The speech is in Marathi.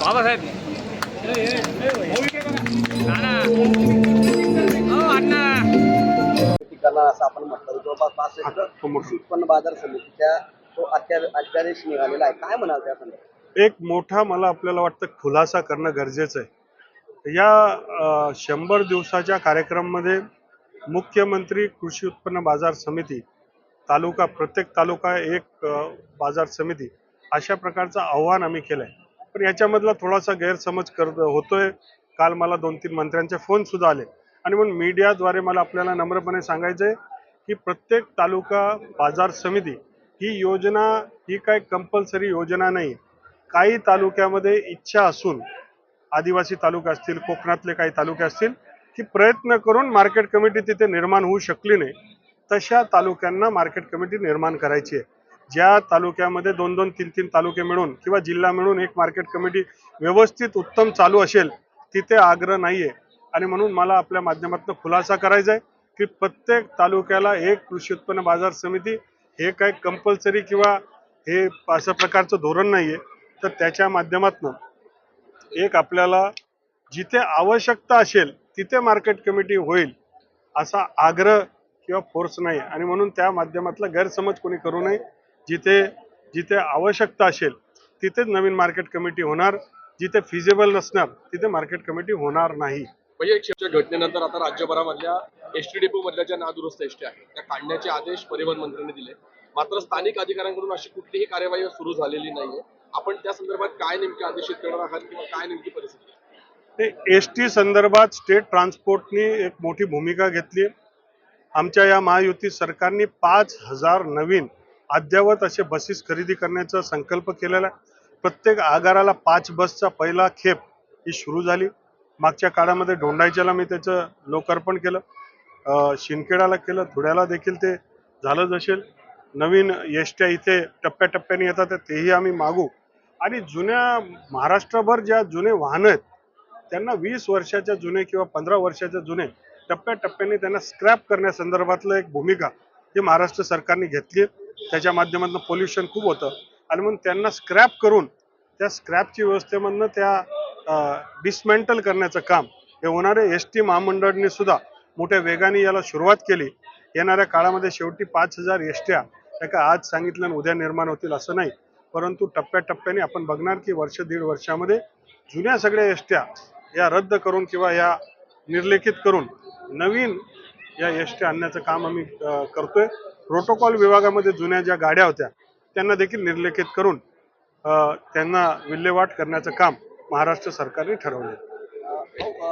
बाबासाहेब. हो, नाना. हो अण्णा. ठिकाणा असं आपण म्हटलं जवळपास बासष्ट कृषी उत्पन्न बाजार समितीच्या तो अध्यादेश निघालेला आहे. काय म्हणाल त्या संदर्भात एक मोठा मला आपल्याला वाटतं खुलासा करणं गरजेचं आहे. या शंभर दिवसाच्या कार्यक्रममध्ये मुख्यमंत्री कृषी उत्पन्न बाजार समिती तालुका प्रत्येक तालुका एक बाजार समिती अशा प्रकारचं आव्हान आम्ही केलं आहे पण याच्यामधला थोडासा गैरसमज कर होतोय. काल मला दोन तीन मंत्र्यांचे फोन सुद्धा आले. आणि म्हणून मीडियाद्वारे मला आपल्याला नम्रपणे सांगायचं आहे की प्रत्येक तालुका बाजार समिती ही योजना ही काय कंपल्सरी योजना नाही. काही तालुक्यामध्ये इच्छा असून आदिवासी तालुके असतील कोकणातले काही तालुके असतील की प्रयत्न करून मार्केट कमिटी तिथे निर्माण होऊ शकली नाही. तशा तालुक्यांना मार्केट कमिटी निर्माण करायची आहे. ज्या तालुक्यामध्ये दोन दोन तीन तीन तालुके मिळून किंवा जिल्हा मिळून एक मार्केट कमिटी व्यवस्थित उत्तम चालू असेल तिथे आग्रह नाही आहे आणि म्हणून मला आपल्या माध्यमातून खुलासा करायचा आहे की प्रत्येक तालुक्याला एक कृषी उत्पन्न बाजार समिती हे काय कंपल्सरी किंवा हे अशा प्रकारचं धोरण नाहीये. तर त्याच्या माध्यमातून एक आपल्याला जिथे आवश्यकता असेल तिथे मार्केट कमिटी होईल असा आग्रह किंवा फोर्स नाही आणि म्हणून त्या माध्यमातला गैरसमज कोणी करू नये. जिथे जिथे आवश्यकता असेल तिथेच नवीन मार्केट कमिटी होणार. जिथे फिजिबल नसणार तिथे मार्केट कमिटी होणार नाही. म्हणजे घटनेनंतर आता राज्यभरामधल्या एस टी डेपो मधल्या ज्या नादुरुस्त एस टी आहेत त्या काढण्याचे आदेश परिवहन मंत्र्यांनी दिले. मात्र स्थानिक अधिकाऱ्यांकडून अशी कुठलीही कार्यवाही सुरू झालेली नाहीये. आपण त्या संदर्भात काय नेमके आदेशित करणार आहात किंवा काय नेमकी परिस्थिती एस टी संदर्भात स्टेट ट्रान्सपोर्टनी एक मोठी भूमिका घेतली आमच्या या महायुती सरकारने पाच हजार नवीन अद्ययावत असे बसेस खरेदी करण्याचा संकल्प केलेला आहे. प्रत्येक आगाराला पाच बसचा पहिला खेप ही सुरू झाली. मागच्या काळामध्ये ढोंडायच्याला मी त्याचं लोकार्पण केलं. शिंदखेडाला केलं. धुळ्याला देखील ते झालंच असेल. नवीन येष्ट्या इथे टप्प्याटप्प्याने येतात तर तेही आम्ही मागू. आणि जुन्या महाराष्ट्रभर ज्या जुने वाहनं आहेत त्यांना वीस वर्षाच्या जुने किंवा पंधरा वर्षाच्या जुने टप्प्याटप्प्याने त्यांना स्क्रॅप करण्यासंदर्भातलं एक भूमिका ही महाराष्ट्र सरकारने घेतली त्याच्या माध्यमातून पोल्युशन खूप होतं. आणि म्हणून त्यांना स्क्रॅप करून त्या स्क्रॅपची व्यवस्थेमधनं त्या डिसमेंटल करण्याचं काम हे होणारे एस टी महामंडळाने सुद्धा मोठ्या वेगाने याला सुरुवात केली. येणाऱ्या काळामध्ये शेवटी पाच हजार एसट्या त्या आज सांगितलं आणि उद्या निर्माण होतील असं नाही. परंतु टप्प्याटप्प्याने आपण बघणार की वर्ष दीड वर्षामध्ये जुन्या सगळ्या एसट्या या रद्द करून किंवा या निर्लेखित करून नवीन या एसट्या आणण्याचं काम आम्ही करतोय. प्रोटोकॉल विभागामध्ये जुन्या ज्या गाड्या होत्या त्यांना देखील निर्लेखित करून त्यांना विल्हेवाट करण्याचं काम महाराष्ट्र सरकारने ठरवले.